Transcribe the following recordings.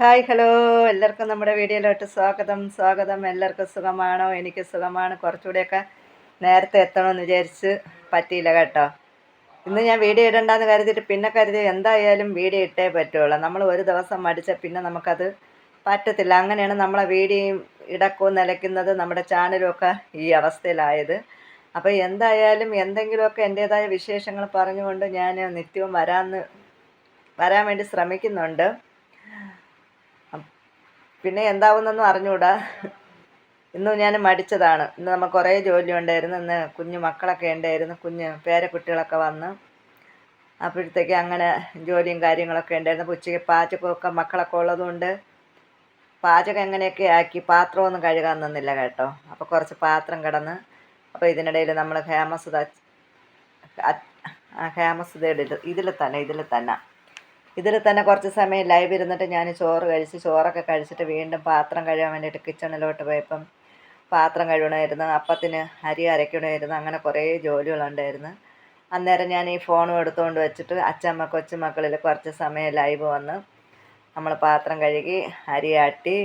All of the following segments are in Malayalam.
Hi hello. എല്ലാവർക്കും നമ്മുടെ വീഡിയോയിലോട്ട് സ്വാഗതം. സ്വാഗതം. എല്ലാവർക്കും സുഖമാണോ? എനിക്ക് സുഖമാണ്. കുറച്ചുകൂടെയൊക്കെ നേരത്തെ എത്തണമെന്ന് വിചാരിച്ച് പറ്റിയില്ല കേട്ടോ. ഇന്ന് ഞാൻ വീഡിയോ ഇടണ്ടെന്ന് കരുതിയിട്ട് പിന്നെ കരുതി എന്തായാലും വീഡിയോ ഇട്ടേ പറ്റുള്ളൂ. നമ്മൾ ഒരു ദിവസം മടിച്ച പിന്നെ നമുക്കത് പറ്റത്തില്ല. അങ്ങനെയാണ് നമ്മളെ വീഡിയോയും ഇടക്കവും നിലയ്ക്കുന്നത് നമ്മുടെ ചാനലും ഒക്കെ ഈ അവസ്ഥയിലായത്. അപ്പോൾ എന്തായാലും എന്തെങ്കിലുമൊക്കെ എന്റേതായ വിശേഷങ്ങൾ പറഞ്ഞുകൊണ്ട് ഞാൻ നിത്യവും വരാമെന്ന് വരാൻ വേണ്ടി ശ്രമിക്കുന്നുണ്ട്. പിന്നെ എന്താവുന്നൊന്നും അറിഞ്ഞുകൂടാ ഇന്നും ഞാൻ മടിച്ചതാണ്. ഇന്ന് നമുക്ക് കുറേ ജോലി ഉണ്ടായിരുന്നു. ഇന്ന് കുഞ്ഞു മക്കളൊക്കെ ഉണ്ടായിരുന്നു. കുഞ്ഞ് പേരക്കുട്ടികളൊക്കെ വന്ന് അപ്പോഴത്തേക്ക് അങ്ങനെ ജോലിയും കാര്യങ്ങളൊക്കെ ഉണ്ടായിരുന്നു. അപ്പോൾ ഉച്ചയ്ക്ക് പാചകമൊക്കെ മക്കളൊക്കെ ഉള്ളതുകൊണ്ട് പാചകം എങ്ങനെയൊക്കെ ആക്കി പാത്രമൊന്നും കഴുകാൻ നിന്നില്ല കേട്ടോ. അപ്പോൾ കുറച്ച് പാത്രം കിടന്ന് അപ്പോൾ ഇതിനിടയിൽ നമ്മൾ ഹേമസുധ ഹേമസുധ ഇതിൽ തന്നെ ഇതിൽ തന്നെ. ഇതിൽ തന്നെ കുറച്ച് സമയം ലൈവ് ഇരുന്നിട്ട് ഞാൻ ചോറ് കഴിച്ച് ചോറൊക്കെ കഴിച്ചിട്ട് വീണ്ടും പാത്രം കഴുകാൻ വേണ്ടിയിട്ട് കിച്ചണിലോട്ട് പോയപ്പം പാത്രം കഴുകണമായിരുന്നു അപ്പത്തിന് അരി അരയ്ക്കണമായിരുന്നു അങ്ങനെ കുറേ ജോലികളുണ്ടായിരുന്നു. അന്നേരം ഞാൻ ഈ ഫോണും എടുത്തുകൊണ്ട് വെച്ചിട്ട് അച്ചമ്മ കൊച്ചുമക്കളിൽ കുറച്ച് സമയം ലൈവ് വന്ന് നമ്മൾ പാത്രം കഴുകി അരി ആട്ടി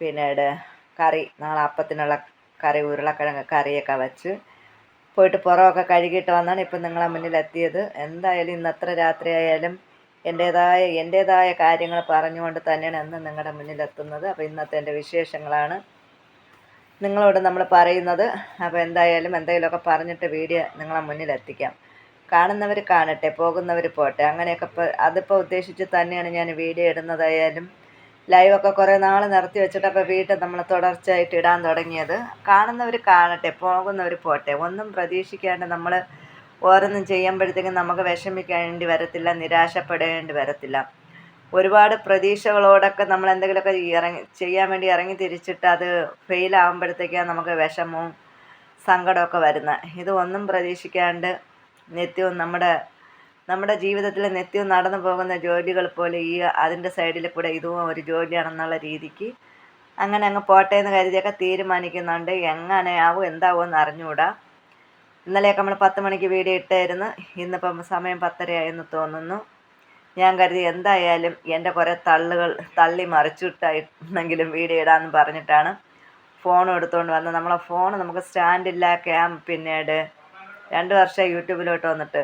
പിന്നീട് കറി നാളെ അപ്പത്തിനുള്ള കറി ഉരുളക്കിഴങ്ങ് കറിയൊക്കെ വെച്ച് പോയിട്ട് പുറമൊക്കെ കഴുകിയിട്ട് വന്നാണ് ഇപ്പം നിങ്ങളെ മുന്നിൽ എത്തിയത് എന്തായാലും എത്ര ആയാലും എന്റേതായ എന്റേതായ കാര്യങ്ങൾ പറഞ്ഞുകൊണ്ട് തന്നെയാണ് എന്ന് നിങ്ങളുടെ മുന്നിലെത്തുന്നത്. അപ്പോൾ ഇന്നത്തെ എന്റെ വിശേഷങ്ങളാണ്. നിങ്ങളോട് നമ്മൾ പറയുന്നത്. അപ്പോൾ എന്തായാലും എന്തെങ്കിലുമൊക്കെ പറഞ്ഞിട്ട് വീഡിയോ നിങ്ങളെ മുന്നിലെത്തിക്കാം. കാണുന്നവർ കാണട്ടെ പോകുന്നവർ പോട്ടെ അങ്ങനെയൊക്കെ ഇപ്പോൾ അതിപ്പോൾ ഉദ്ദേശിച്ച് തന്നെയാണ് ഞാൻ വീഡിയോ ഇടുന്നതായാലും. ലൈവൊക്കെ കുറേ നാൾ നിർത്തി വെച്ചിട്ട് അപ്പോൾ വീട്ടിൽ നമ്മൾ തുടർച്ചയായിട്ട് ഇടാൻ തുടങ്ങിയത്. കാണുന്നവർ കാണട്ടെ പോകുന്നവർ പോട്ടെ ഒന്നും പ്രതീക്ഷിക്കാണ്ട് നമ്മൾ ഓരോന്നും ചെയ്യുമ്പോഴത്തേക്കും നമുക്ക് വിഷമിക്കേണ്ടി വരത്തില്ല നിരാശപ്പെടേണ്ടി വരത്തില്ല. ഒരുപാട് പ്രതീക്ഷകളോടൊക്കെ നമ്മൾ എന്തെങ്കിലുമൊക്കെ ഇറങ്ങി ചെയ്യാൻ വേണ്ടി ഇറങ്ങി തിരിച്ചിട്ട് അത് ഫെയിൽ ആകുമ്പോഴത്തേക്കാണ് നമുക്ക് വിഷമവും സങ്കടമൊക്കെ വരുന്നത്. ഇതൊന്നും പ്രതീക്ഷിക്കാണ്ട് നിത്യവും നമ്മുടെ നമ്മുടെ ജീവിതത്തിൽ നിത്യവും നടന്നു പോകുന്ന ജോലികൾ പോലെ ഈ അതിന്റെ സൈഡിൽ കൂടെ ഇതും ഒരു ജോലിയാണെന്നുള്ള രീതിക്ക് അങ്ങനെ അങ്ങ് പോട്ടെ എന്ന് കരുതിയൊക്കെ തീരുമാനിക്കുന്നുണ്ട്. എങ്ങനെയാവും എന്താവും എന്ന് അറിഞ്ഞുകൂടാ. ഇന്നലെയൊക്കെ നമ്മൾ പത്ത് മണിക്ക് വീഡിയോ ഇട്ടായിരുന്നു. ഇന്നിപ്പം സമയം പത്തരയായെന്ന് തോന്നുന്നു. ഞാൻ കരുതി എന്തായാലും എന്റെ കുറേ തള്ളുകൾ തള്ളി മറിച്ചിട്ടായിരുന്നെങ്കിലും വീഡിയോ ഇടാമെന്ന് പറഞ്ഞിട്ടാണ് ഫോൺ എടുത്തുകൊണ്ട് വന്നത്. നമ്മളെ ഫോൺ നമുക്ക് സ്റ്റാൻഡില്ല ക്യാം പിന്നീട് രണ്ട് വർഷം യൂട്യൂബിലോട്ട് വന്നിട്ട്.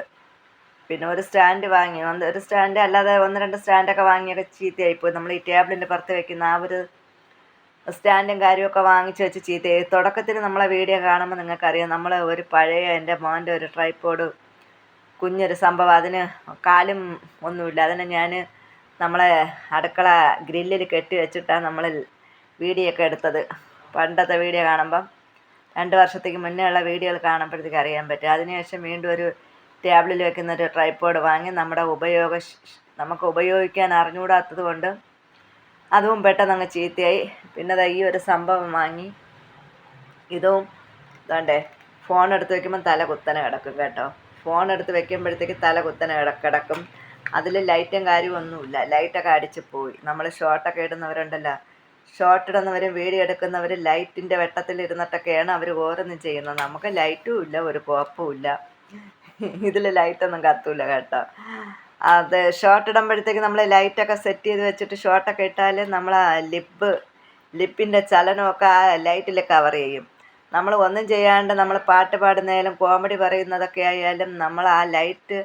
പിന്നെ ഒരു സ്റ്റാൻഡ് വാങ്ങി ഒരു സ്റ്റാൻഡ് അല്ലാതെ ഒന്ന് രണ്ട് സ്റ്റാൻഡൊക്കെ വാങ്ങിയൊക്കെ ചീത്തയായിപ്പോയി നമ്മൾ ഈ ടേബിളിന്റെ പുറത്ത് വെക്കുന്ന ആ ഒരു സ്റ്റാൻഡും കാര്യമൊക്കെ വാങ്ങിച്ച് വെച്ച് ചീത്ത തുടക്കത്തിൽ നമ്മളെ വീഡിയോ കാണുമ്പോൾ നിങ്ങൾക്കറിയാം നമ്മൾ ഒരു പഴയ എന്റെ മോന്റെ ഒരു ട്രൈപ്പോഡ് കുഞ്ഞൊരു സംഭവം. അതിന് കാലും ഒന്നുമില്ല. അതിനെ ഞാൻ നമ്മളെ അടുക്കള ഗ്രില്ലിൽ കെട്ടി വെച്ചിട്ടാണ് നമ്മൾ വീഡിയോ ഒക്കെ എടുത്തത്. പണ്ടത്തെ വീഡിയോ കാണുമ്പം രണ്ട് വർഷത്തേക്ക് മുന്നേ ഉള്ള വീഡിയോകൾ കാണുമ്പോഴത്തേക്ക് അറിയാൻ പറ്റും. അതിനുശേഷം വീണ്ടും ഒരു ടേബിളിൽ വെക്കുന്ന ഒരു ട്രൈപ്പോഡ് വാങ്ങി നമ്മുടെ ഉപയോഗ നമുക്ക് ഉപയോഗിക്കാൻ അറിഞ്ഞുകൂടാത്തത് കൊണ്ട് അതും പെട്ടെന്ന് അങ്ങ് ചീത്തയായി. പിന്നെ അത് ഈ ഒരു സംഭവം വാങ്ങി. ഇതും വേണ്ടേ ഫോൺ എടുത്ത് വെക്കുമ്പോൾ തല കുത്തനെ കിടക്കും കേട്ടോ. ഫോൺ എടുത്ത് വെക്കുമ്പോഴത്തേക്ക് തല കുത്തനെ കിടക്കും. അതിൽ ലൈറ്റും കാര്യമൊന്നുമില്ല ലൈറ്റൊക്കെ അടിച്ച് പോയി. നമ്മൾ ഷോർട്ടൊക്കെ ഇടുന്നവരുണ്ടല്ലോ. ഷോർട്ട് ഇടുന്നവരും വീഡിയോ എടുക്കുന്നവർ ലൈറ്റിന്റെ വെട്ടത്തിൽ ഇരുന്നിട്ടൊക്കെയാണ് അവർ ഓരോന്നും ചെയ്യുന്നത്. നമുക്ക് ലൈറ്റും ഇല്ല ഒരു കുഴപ്പവും ഇല്ല. ഇതിൽ ലൈറ്റൊന്നും കത്തൂല കേട്ടോ. അത് ഷോർട്ട് ഇടുമ്പോഴത്തേക്ക് നമ്മൾ ലൈറ്റൊക്കെ സെറ്റ് ചെയ്ത് വെച്ചിട്ട് ഷോർട്ടൊക്കെ ഇട്ടാൽ നമ്മൾ ലിപ്പ് ലിപ്പിന്റെ ചലനമൊക്കെ ആ ലൈറ്റിൽ കവർ ചെയ്യും. നമ്മൾ ഒന്നും ചെയ്യാണ്ട് നമ്മൾ പാട്ട് പാടുന്നതായാലും കോമഡി പറയുന്നതൊക്കെ ആയാലും നമ്മൾ ആ ലൈറ്റ്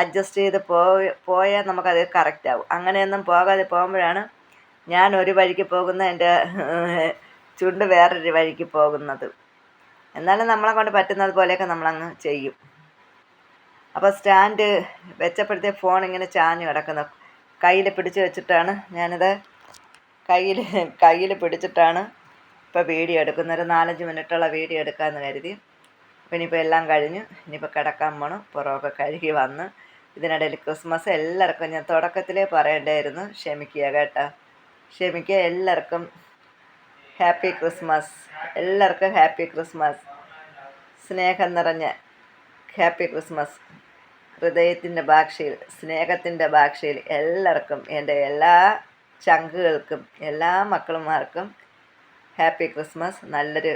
അഡ്ജസ്റ്റ് ചെയ്ത് പോയി പോയാൽ നമുക്കത് കറക്റ്റ് ആവും. അങ്ങനെയൊന്നും പോകാതെ പോകുമ്പോഴാണ് ഞാൻ ഒരു വഴിക്ക് പോകുന്ന എന്റെ ചുണ്ട് വേറൊരു വഴിക്ക് പോകുന്നത്. എന്നാലും നമ്മളെ കൊണ്ട് പറ്റുന്നത് പോലെയൊക്കെ നമ്മളങ്ങ് ചെയ്യും. അപ്പോൾ സ്റ്റാൻഡ് വെച്ചപ്പോഴത്തെ ഫോൺ ഇങ്ങനെ ചാഞ്ഞ് കിടക്കുന്നു. കയ്യിൽ പിടിച്ച് വെച്ചിട്ടാണ് ഞാനിത് കയ്യിൽ കയ്യിൽ പിടിച്ചിട്ടാണ് ഇപ്പോൾ വീഡിയോ എടുക്കുന്നത്. ഒരു നാലഞ്ച് മിനിറ്റുള്ള വീഡിയോ എടുക്കാമെന്ന് കരുതി. അപ്പോൾ ഇനിയിപ്പോൾ എല്ലാം കഴിഞ്ഞു. ഇനിയിപ്പോൾ കിടക്കാൻ പോകണം പുറമൊക്കെ കഴുകി വന്ന് ഇതിനിടയിൽ ക്രിസ്മസ് എല്ലാവർക്കും ഞാൻ തുടക്കത്തിലേ പറയേണ്ടായിരുന്നു. ക്ഷമിക്കുക കേട്ടോ. ക്ഷമിക്കുക. എല്ലാവർക്കും ഹാപ്പി ക്രിസ്മസ്. എല്ലാവർക്കും ഹാപ്പി ക്രിസ്മസ്. സ്നേഹം നിറഞ്ഞ ഹാപ്പി ക്രിസ്മസ്. ഹൃദയത്തിന്റെ ഭാഷയിൽ സ്നേഹത്തിന്റെ ഭാഷയിൽ എല്ലാവർക്കും എന്റെ എല്ലാ ചങ്കുകൾക്കും എല്ലാ മക്കളുമാർക്കും ഹാപ്പി ക്രിസ്മസ്. നല്ലൊരു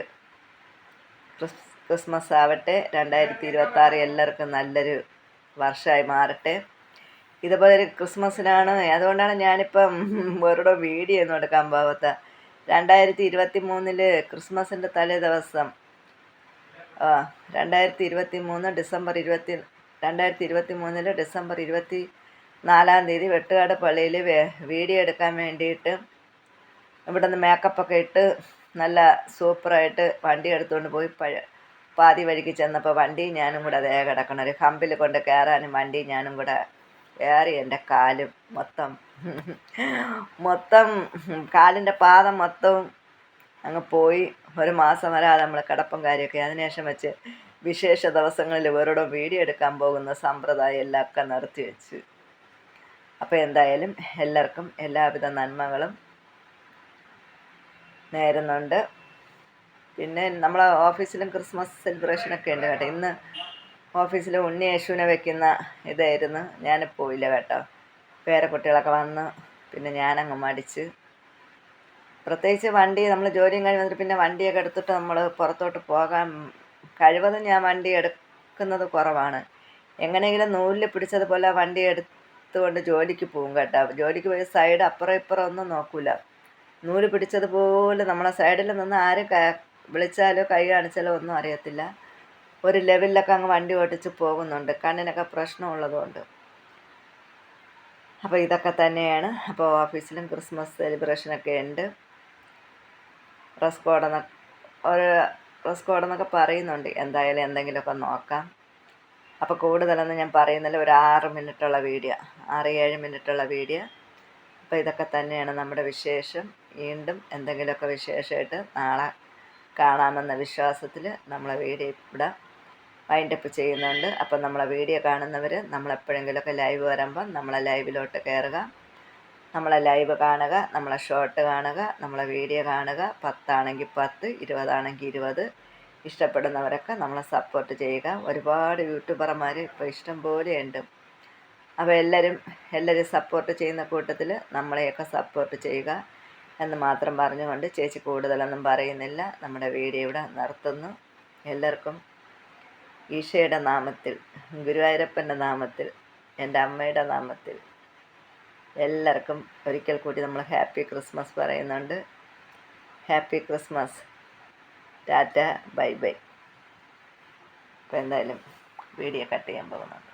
ക്രിസ്മസ് ആവട്ടെ. രണ്ടായിരത്തി ഇരുപത്താറ് എല്ലാവർക്കും നല്ലൊരു വർഷമായി മാറട്ടെ. ഇതുപോലെ ഒരു ക്രിസ്മസിനാണ്. അതുകൊണ്ടാണ് ഞാനിപ്പം ഓരോരോ വീഡിയോ ഒന്നും എടുക്കാൻ പോകാത്ത രണ്ടായിരത്തി ഇരുപത്തി മൂന്നിൽ ക്രിസ്മസിന്റെ തലേ ദിവസം രണ്ടായിരത്തി ഇരുപത്തി മൂന്ന് ഡിസംബർ ഇരുപത്തി രണ്ടായിരത്തി ഇരുപത്തി മൂന്നിൽ ഡിസംബർ ഇരുപത്തി നാലാം തീയതി വെട്ടുകാട് പള്ളിയിൽ വീഡിയോ എടുക്കാൻ വേണ്ടിയിട്ട് ഇവിടെ നിന്ന് മേക്കപ്പൊക്കെ ഇട്ട് നല്ല സൂപ്പറായിട്ട് വണ്ടി എടുത്തുകൊണ്ട് പോയി പഴ പാതി വഴിക്ക് ചെന്നപ്പോൾ വണ്ടി ഞാനും കൂടെ അതേ കിടക്കണം. ഒരു ഹമ്പിൽ കൊണ്ട് കയറാനും വണ്ടി ഞാനും കൂടെ കയറി എന്റെ കാലും മൊത്തം മൊത്തം കാലിന്റെ പാദം മൊത്തം അങ്ങ് പോയി. ഒരു മാസം വരാതെ നമ്മൾ കിടപ്പും കാര്യമൊക്കെ. അതിനുശേഷം വെച്ച് വിശേഷ ദിവസങ്ങളിൽ ഇവരോട് വീഡിയോ എടുക്കാൻ പോകുന്ന സമ്പ്രദായം എല്ലാം ഒക്കെ നിർത്തി വെച്ച്. അപ്പോൾ എന്തായാലും എല്ലാവർക്കും എല്ലാവിധ നന്മകളും നേരുന്നുണ്ട്. പിന്നെ നമ്മളെ ഓഫീസിലും ക്രിസ്മസ് സെലിബ്രേഷനൊക്കെ ഉണ്ട് കേട്ടോ. ഇന്ന് ഓഫീസിൽ ഉണ്ണി യേശുവിനെ വെക്കുന്ന ഇതായിരുന്നു. ഞാൻ പോയില്ല കേട്ടോ. വേറെ കുട്ടികളൊക്കെ വന്ന് പിന്നെ ഞാനങ്ങ് മടിച്ച്. പ്രത്യേകിച്ച് വണ്ടി നമ്മൾ ജോലിയും കഴിഞ്ഞ് വന്നിട്ട് പിന്നെ വണ്ടിയൊക്കെ എടുത്തിട്ട് നമ്മൾ പുറത്തോട്ട് പോകാൻ കഴിവതും ഞാൻ വണ്ടി എടുക്കുന്നത് കുറവാണ്. എങ്ങനെയെങ്കിലും നൂലിൽ പിടിച്ചതുപോലെ വണ്ടി എടുത്തുകൊണ്ട് ജോലിക്ക് പോകും കേട്ടോ. ജോലിക്ക് പോയി സൈഡ് അപ്പുറം ഇപ്പുറം ഒന്നും നോക്കൂല. നൂൽ പിടിച്ചതുപോലെ നമ്മളെ സൈഡിൽ നിന്ന് ആരും വിളിച്ചാലോ കൈ കാണിച്ചാലോ ഒന്നും അറിയത്തില്ല. ഒരു ലെവലിലൊക്കെ അങ്ങ് വണ്ടി ഓടിച്ച് പോകുന്നുണ്ട്. കണ്ണിനൊക്കെ പ്രശ്നമുള്ളതുകൊണ്ട്. അപ്പോൾ ഇതൊക്കെ തന്നെയാണ്. അപ്പോൾ ഓഫീസിലും ക്രിസ്മസ് സെലിബ്രേഷനൊക്കെ ഉണ്ട്. ഡ്രസ് കോഡെന്ന ഒരു ഡ്രസ് എന്നൊക്കെ പറയുന്നുണ്ട്. എന്തായാലും എന്തെങ്കിലുമൊക്കെ നോക്കാം. അപ്പോൾ കൂടുതലൊന്നും ഞാൻ പറയുന്നില്ല. ഒരു ആറ് മിനിറ്റുള്ള വീഡിയോ ആറ് ഏഴ് മിനിറ്റുള്ള വീഡിയോ. അപ്പോൾ ഇതൊക്കെ തന്നെയാണ് നമ്മുടെ വിശേഷം. വീണ്ടും എന്തെങ്കിലുമൊക്കെ വിശേഷമായിട്ട് നാളെ കാണാമെന്ന വിശ്വാസത്തിൽ നമ്മളെ വീഡിയോ ഇവിടെ വൈൻഡപ്പ് ചെയ്യുന്നുണ്ട്. അപ്പം നമ്മളെ വീഡിയോ കാണുന്നവർ നമ്മളെപ്പോഴെങ്കിലുമൊക്കെ ലൈവ് വരുമ്പം നമ്മളെ ലൈവിലോട്ട് കയറുക. നമ്മളെ ലൈവ് കാണുക നമ്മളെ ഷോർട്ട് കാണുക നമ്മളെ വീഡിയോ കാണുക. പത്താണെങ്കിൽ പത്ത് ഇരുപതാണെങ്കിൽ ഇരുപത്. ഇഷ്ടപ്പെടുന്നവരൊക്കെ നമ്മളെ സപ്പോർട്ട് ചെയ്യുക. ഒരുപാട് യൂട്യൂബർമാർ ഇപ്പോൾ ഇഷ്ടം പോലെയുണ്ട് അപ്പോൾ എല്ലാവരും എല്ലാവരും സപ്പോർട്ട് ചെയ്യുന്ന കൂട്ടത്തിൽ നമ്മളെയൊക്കെ സപ്പോർട്ട് ചെയ്യുക എന്ന് മാത്രം പറഞ്ഞുകൊണ്ട് ചേച്ചി കൂടുതലൊന്നും പറയുന്നില്ല. നമ്മുടെ വീഡിയോ ഇവിടെ നിർത്തുന്നു. എല്ലാവർക്കും ഈശയുടെ നാമത്തിൽ ഗുരുവായൂരപ്പന്റെ നാമത്തിൽ എന്റെ അമ്മയുടെ നാമത്തിൽ എല്ലാവർക്കും ഒരിക്കൽ കൂടി നമ്മൾ ഹാപ്പി ക്രിസ്മസ് പറയുന്നുണ്ട്. Happy Christmas. Tata bye bye. ഇപ്പം എന്തായാലും വീഡിയോ കട്ട് ചെയ്യാൻ പോകുന്നുണ്ട്.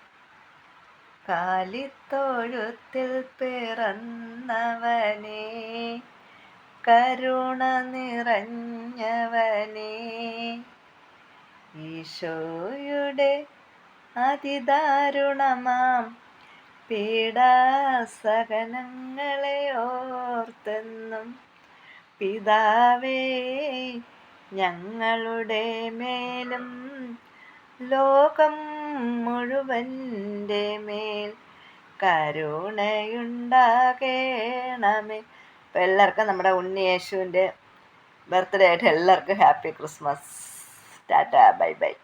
കാലിത്തൊഴുത്തിൽ പിറന്നവനേ കരുണ നിറഞ്ഞവനേ ഈശോയുടെ അതിദാരുണമാം പീഡാസകനങ്ങളെ ഓർത്തെന്നും പിതാവേ ഞങ്ങളുടെ മേലും ലോകം മുഴുവന്റെ മേൽ കരുണയുണ്ടാകേണമേ. ഇപ്പം എല്ലാവർക്കും നമ്മുടെ ഉണ്ണി യേശുവിന്റെ ബർത്ത്ഡേ ആയിട്ട് എല്ലാവർക്കും happy Christmas. Tata bye bye.